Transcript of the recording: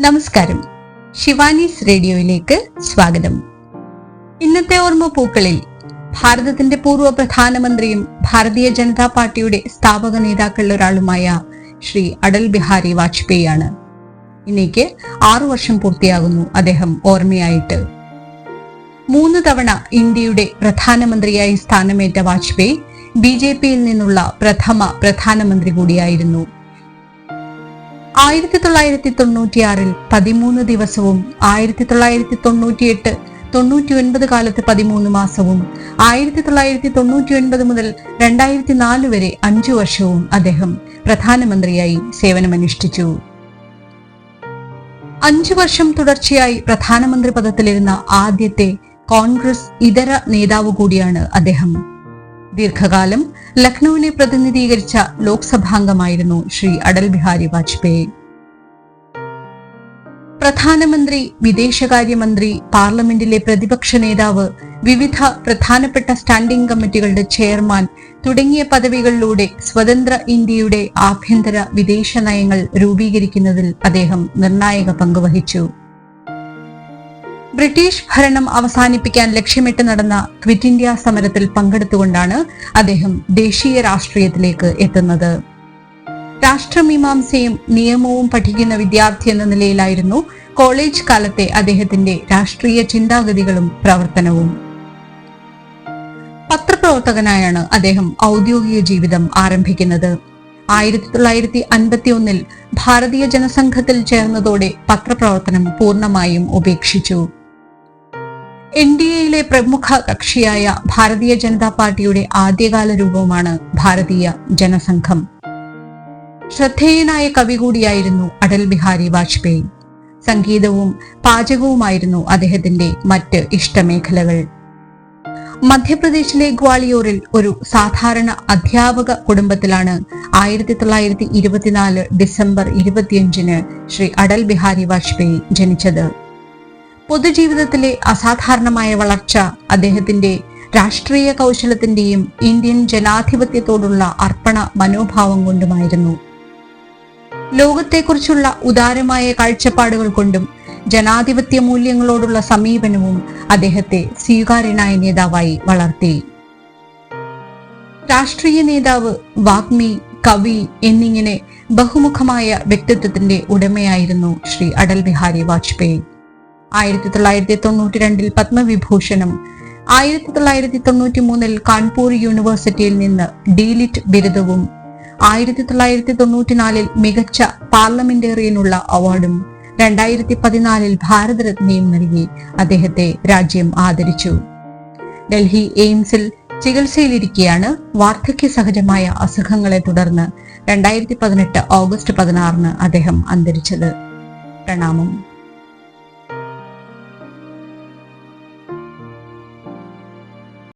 നമസ്കാരം. ശിവാനീസ് റേഡിയോയിലേക്ക് സ്വാഗതം. ഇന്നത്തെ ഓർമ്മ പൂക്കളിൽ ഭാരതത്തിന്റെ പൂർവ പ്രധാനമന്ത്രിയും ഭാരതീയ ജനതാ പാർട്ടിയുടെ സ്ഥാപക നേതാക്കളിൽ ഒരാളുമായ ശ്രീ അടൽ ബിഹാരി വാജ്പേയി ആണ് ഇന്നേക്ക് ആറു വർഷം പൂർത്തിയാകുന്നു അദ്ദേഹം ഓർമ്മയായിട്ട്. മൂന്ന് തവണ ഇന്ത്യയുടെ പ്രധാനമന്ത്രിയായി സ്ഥാനമേറ്റ വാജ്പേയി ബി ജെ പിയിൽ നിന്നുള്ള പ്രഥമ പ്രധാനമന്ത്രി കൂടിയായിരുന്നു. ആയിരത്തി തൊള്ളായിരത്തി തൊണ്ണൂറ്റിയാറിൽ പതിമൂന്ന് ദിവസവും ആയിരത്തി തൊള്ളായിരത്തി തൊണ്ണൂറ്റിയെട്ട് തൊണ്ണൂറ്റി ഒൻപത് കാലത്ത് പതിമൂന്ന് മാസവും ആയിരത്തി തൊള്ളായിരത്തി തൊണ്ണൂറ്റി ഒൻപത് മുതൽ രണ്ടായിരത്തി നാല് വരെ അഞ്ചു വർഷവും അദ്ദേഹം പ്രധാനമന്ത്രിയായി സേവനമനുഷ്ഠിച്ചു. അഞ്ചു വർഷം തുടർച്ചയായി പ്രധാനമന്ത്രി പദത്തിലിരുന്ന ആദ്യത്തെ കോൺഗ്രസ് ഇതര നേതാവ് കൂടിയാണ് അദ്ദേഹം. ദീർഘകാലം ലക്നൌവിനെ പ്രതിനിധീകരിച്ച ലോക്സഭാംഗമായിരുന്നു ശ്രീ അടൽ ബിഹാരി വാജ്പേയി. പ്രധാനമന്ത്രി വിദേശകാര്യമന്ത്രി പാർലമെന്റിലെ പ്രതിപക്ഷ നേതാവ് വിവിധ പ്രധാനപ്പെട്ട സ്റ്റാൻഡിംഗ് കമ്മിറ്റികളുടെ ചെയർമാൻ തുടങ്ങിയ പദവികളിലൂടെ സ്വതന്ത്ര ഇന്ത്യയുടെ ആഭ്യന്തര വിദേശ നയങ്ങൾ രൂപീകരിക്കുന്നതിൽ അദ്ദേഹം നിർണായക പങ്കുവഹിച്ചു ബ്രിട്ടീഷ് ഭരണം അവസാനിപ്പിക്കാൻ ലക്ഷ്യമിട്ട് നടന്ന ക്വിറ്റ് ഇന്ത്യ സമരത്തിൽ പങ്കെടുത്തുകൊണ്ടാണ് അദ്ദേഹം ദേശീയ രാഷ്ട്രീയത്തിലേക്ക് എത്തുന്നത്. രാഷ്ട്രമീമാംസയും നിയമവും പഠിക്കുന്ന വിദ്യാർത്ഥി എന്ന നിലയിലായിരുന്നു കോളേജ് കാലത്തെ അദ്ദേഹത്തിന്റെ രാഷ്ട്രീയ ചിന്താഗതികളും പ്രവർത്തനവും. പത്രപ്രവർത്തകനായാണ് അദ്ദേഹം ഔദ്യോഗിക ജീവിതം ആരംഭിക്കുന്നത്. ആയിരത്തി തൊള്ളായിരത്തി അൻപത്തി ഒന്നിൽ ഭാരതീയ ജനസംഘത്തിൽ ചേർന്നതോടെ പത്രപ്രവർത്തനം പൂർണമായും ഉപേക്ഷിച്ചു. എൻ ഡി എയിലെ പ്രമുഖ കക്ഷിയായ ഭാരതീയ ജനതാ പാർട്ടിയുടെ ആദ്യകാല രൂപമാണ് ഭാരതീയ ജനസംഘം. ശ്രദ്ധേയനായ കവി കൂടിയായിരുന്നു അടൽ ബിഹാരി വാജ്പേയി. സംഗീതവും പാചകവുമായിരുന്നു അദ്ദേഹത്തിന്റെ മറ്റ് ഇഷ്ടമേഖലകൾ. മധ്യപ്രദേശിലെ ഗ്വാളിയോറിൽ ഒരു സാധാരണ അധ്യാപക കുടുംബത്തിലാണ് ആയിരത്തി തൊള്ളായിരത്തി ഇരുപത്തിനാല് ഡിസംബർ ഇരുപത്തിയഞ്ചിന് ശ്രീ അടൽ ബിഹാരി വാജ്പേയി ജനിച്ചത്. പൊതുജീവിതത്തിലെ അസാധാരണമായ വളർച്ച അദ്ദേഹത്തിന്റെ രാഷ്ട്രീയ കൗശലത്തിന്റെയും ഇന്ത്യൻ ജനാധിപത്യത്തോടുള്ള അർപ്പണ മനോഭാവം കൊണ്ടുമായിരുന്നു. ലോകത്തെക്കുറിച്ചുള്ള ഉദാരമായ കാഴ്ചപ്പാടുകൾ കൊണ്ടും ജനാധിപത്യ മൂല്യങ്ങളോടുള്ള സമീപനവും അദ്ദേഹത്തെ സ്വീകാര്യനായ നേതാവായി വളർത്തി. രാഷ്ട്രീയ നേതാവ് വാഗ്മി കവി എന്നിങ്ങനെ ബഹുമുഖമായ വ്യക്തിത്വത്തിന്റെ ഉടമയായിരുന്നു ശ്രീ അടൽ ബിഹാരി വാജ്പേയി. ആയിരത്തി തൊള്ളായിരത്തി തൊണ്ണൂറ്റി രണ്ടിൽ പത്മവിഭൂഷണം. ആയിരത്തി തൊള്ളായിരത്തി തൊണ്ണൂറ്റി മൂന്നിൽ കാൺപൂർ യൂണിവേഴ്സിറ്റിയിൽ നിന്ന് ഡീലിറ്റ് ബിരുദവും. ആയിരത്തി തൊള്ളായിരത്തി തൊണ്ണൂറ്റിനാലിൽ മികച്ച പാർലമെന്റേറിയനുള്ള അവാർഡും. രണ്ടായിരത്തി പതിനാലിൽ ഭാരതരത്നയും നൽകി അദ്ദേഹത്തെ രാജ്യം ആദരിച്ചു. ഡൽഹി എയിംസിൽ ചികിത്സയിലിരിക്കെയാണ് വാർദ്ധക്യ സഹജമായ അസുഖങ്ങളെ തുടർന്ന് രണ്ടായിരത്തി പതിനെട്ട് ഓഗസ്റ്റ് പതിനാറിന് അദ്ദേഹം അന്തരിച്ചത്. പ്രണാമം.